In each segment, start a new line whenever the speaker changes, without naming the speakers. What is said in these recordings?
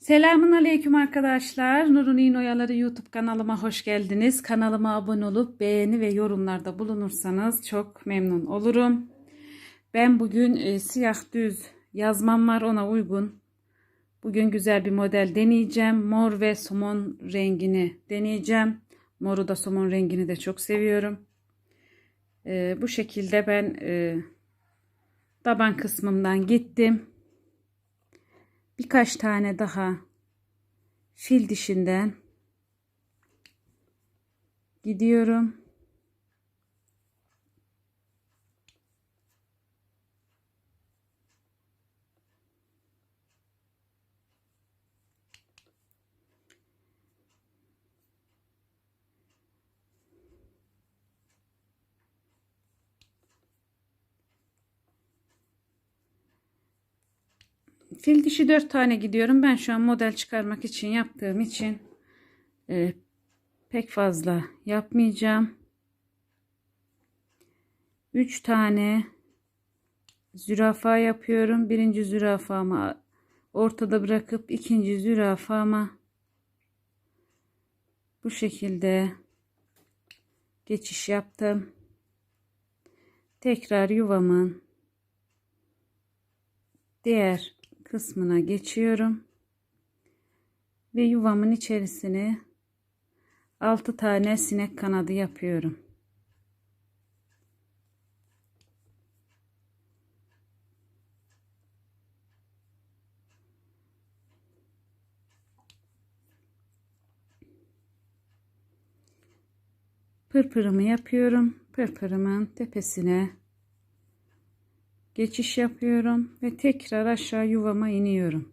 Selamun Aleyküm arkadaşlar. Nurun İğnoyaları YouTube kanalıma hoş geldiniz. Kanalıma abone olup beğeni ve yorumlarda bulunursanız çok memnun olurum. Ben bugün e, siyah düz yazmam var ona uygun. Bugün güzel bir model deneyeceğim. Mor ve somon rengini deneyeceğim. Moru da somon rengini de çok seviyorum. E, bu şekilde ben e, taban kısmımdan gittim. Birkaç tane daha fil dişinden gidiyorum. Fil dişi 4 tane gidiyorum. Ben şu an model çıkarmak için yaptığım için e, pek fazla yapmayacağım. 3 tane zürafa yapıyorum. Birinci zürafamı ortada bırakıp ikinci zürafama bu şekilde geçiş yaptım. Tekrar yuvamın diğer kısmına geçiyorum. Ve yuvamın içerisine 6 tane sinek kanadı yapıyorum. Pırpırımı yapıyorum. Pırpırımın tepesine geçiş yapıyorum ve tekrar aşağı yuvama iniyorum.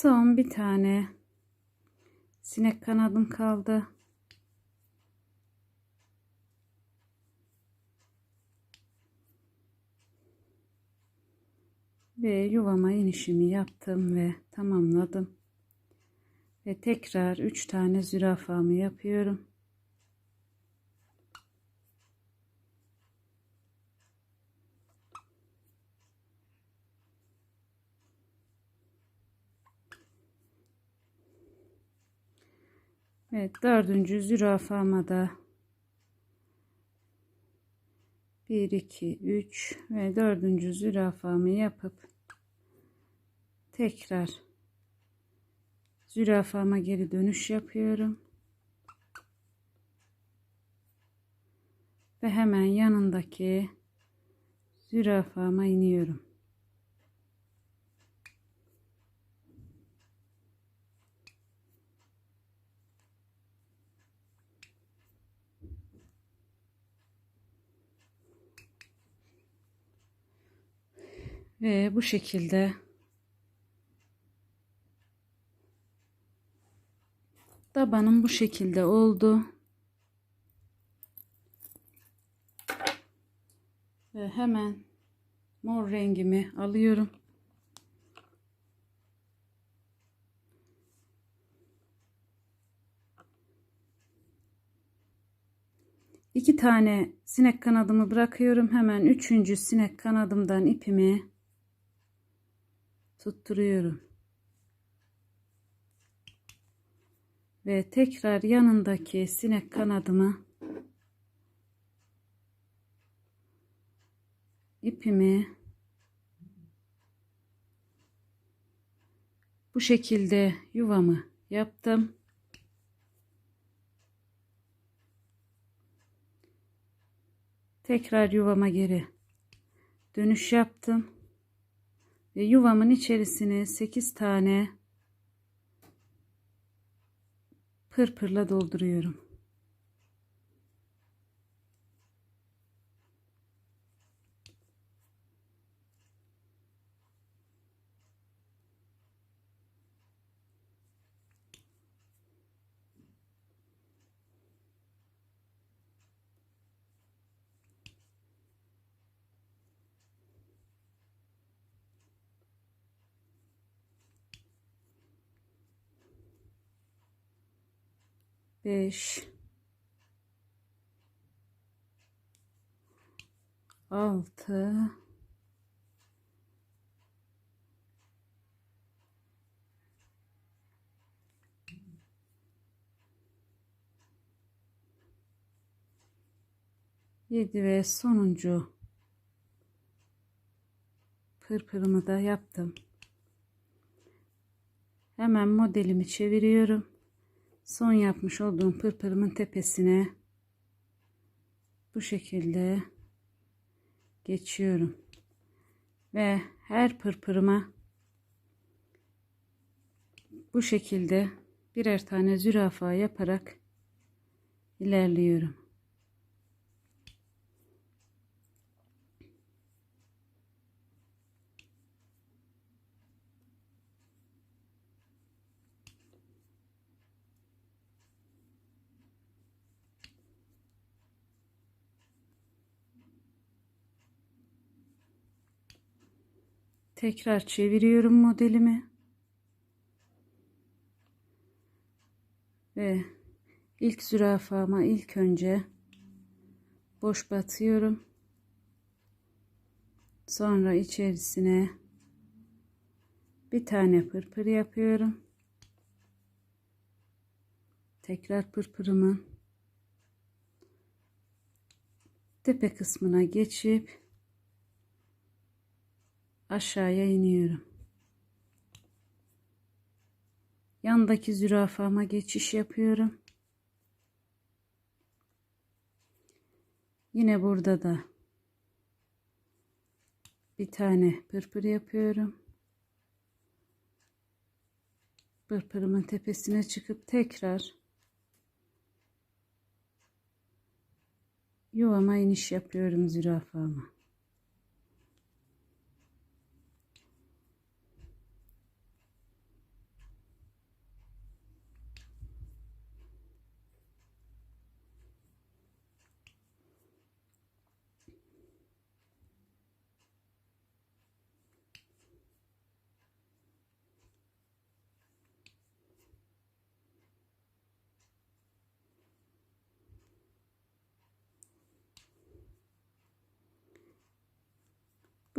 Son bir tane sinek kanadım kaldı. Ve yuvama inişimi yaptım ve tamamladım. Ve tekrar 3 tane zürafamı yapıyorum. Evet dördüncü zürafama da 1 2 3 ve dördüncü zürafamı yapıp tekrar zürafama geri dönüş yapıyorum. Ve hemen yanındaki zürafama iniyorum. Ve bu şekilde tabanım bu şekilde oldu. Ve hemen mor rengimi alıyorum. İki tane sinek kanadımı bırakıyorum. Hemen üçüncü sinek kanadımdan ipimi tutturuyorum. Ve tekrar yanındaki sinek kanadımı ipimi bu şekilde yuvamı yaptım. Tekrar yuvama geri dönüş yaptım. Ve yuvamın içerisine 8 tane pırpırla dolduruyorum. Beş. Altı. Yedi ve sonuncu pırpırımı da yaptım. Hemen modelimi çeviriyorum. Son yapmış olduğum pırpırımın tepesine bu şekilde geçiyorum. Ve her pırpırıma bu şekilde birer tane zürafa yaparak ilerliyorum. Tekrar çeviriyorum modelimi. Ve ilk zürafama ilk önce boş batıyorum. Sonra içerisine bir tane pırpır yapıyorum. Tekrar pırpırımın tepe kısmına geçip aşağıya iniyorum. Yandaki zürafama geçiş yapıyorum. Yine burada da bir tane pırpır yapıyorum. Pırpırımın tepesine çıkıp tekrar yuvama iniş yapıyorum zürafama.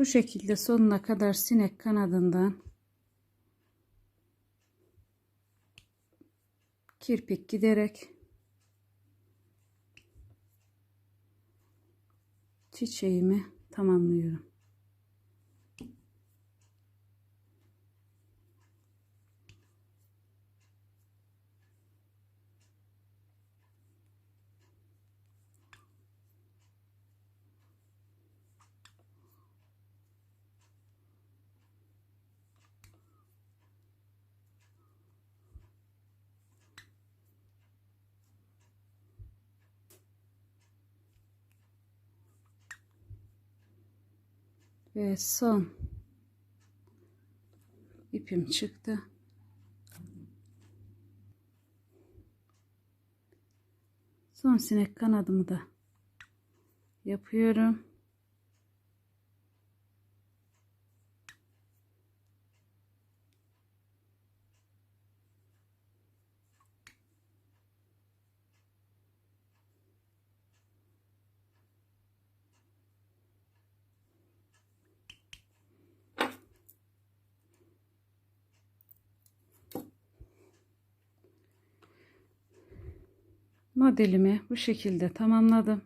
Bu şekilde sonuna kadar sinek kanadından kirpik giderek çiçeğimi tamamlıyorum. Ve son ipim çıktı. Son sinek kanadımı da yapıyorum. Modelimi bu şekilde tamamladım.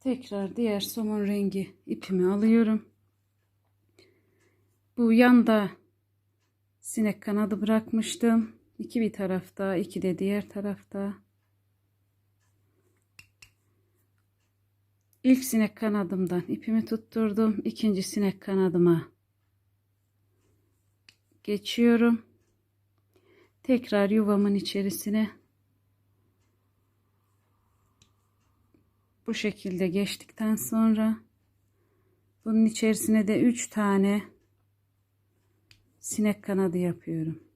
Tekrar diğer somon rengi ipimi alıyorum. Bu yanda sinek kanadı bırakmıştım. İki bir tarafta, iki de diğer tarafta. İlk sinek kanadımdan ipimi tutturdum. İkinci sinek kanadıma geçiyorum. Tekrar yuvamın içerisine bu şekilde geçtikten sonra bunun içerisine de 3 tane sinek kanadı yapıyorum.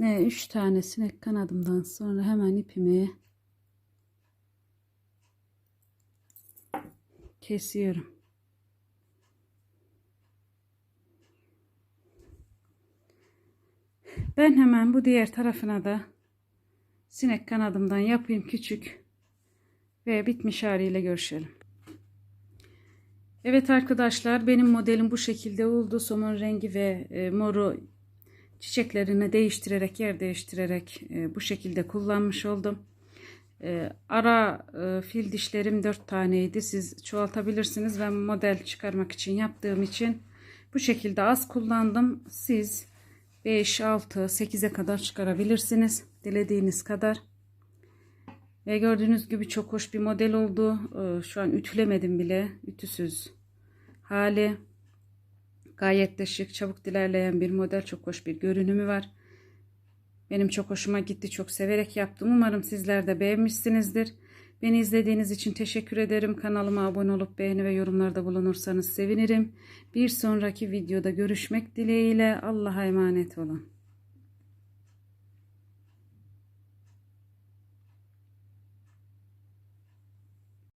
Ve 3 tane sinek kanadımdan sonra hemen ipimi kesiyorum. Ben hemen bu diğer tarafına da sinek kanadımdan yapayım küçük ve bitmiş haliyle görüşelim. Evet arkadaşlar benim modelim bu şekilde oldu. Somon rengi ve e, moru çiçeklerini değiştirerek yer değiştirerek e, bu şekilde kullanmış oldum. E, ara e, fil dişlerim 4 taneydi. Siz çoğaltabilirsiniz. Ben model çıkarmak için yaptığım için bu şekilde az kullandım. Siz 5, 6, 8'e kadar çıkarabilirsiniz. Dilediğiniz kadar. Ve gördüğünüz gibi çok hoş bir model oldu. E, şu an ütülemedim bile. Ütüsüz hali. Gayet de şık, çabuk ilerleyen bir model. Çok hoş bir görünümü var. Benim çok hoşuma gitti. Çok severek yaptım. Umarım sizler de beğenmişsinizdir. Beni izlediğiniz için teşekkür ederim. Kanalıma abone olup beğeni ve yorumlarda bulunursanız sevinirim. Bir sonraki videoda görüşmek dileğiyle. Allah'a emanet olun.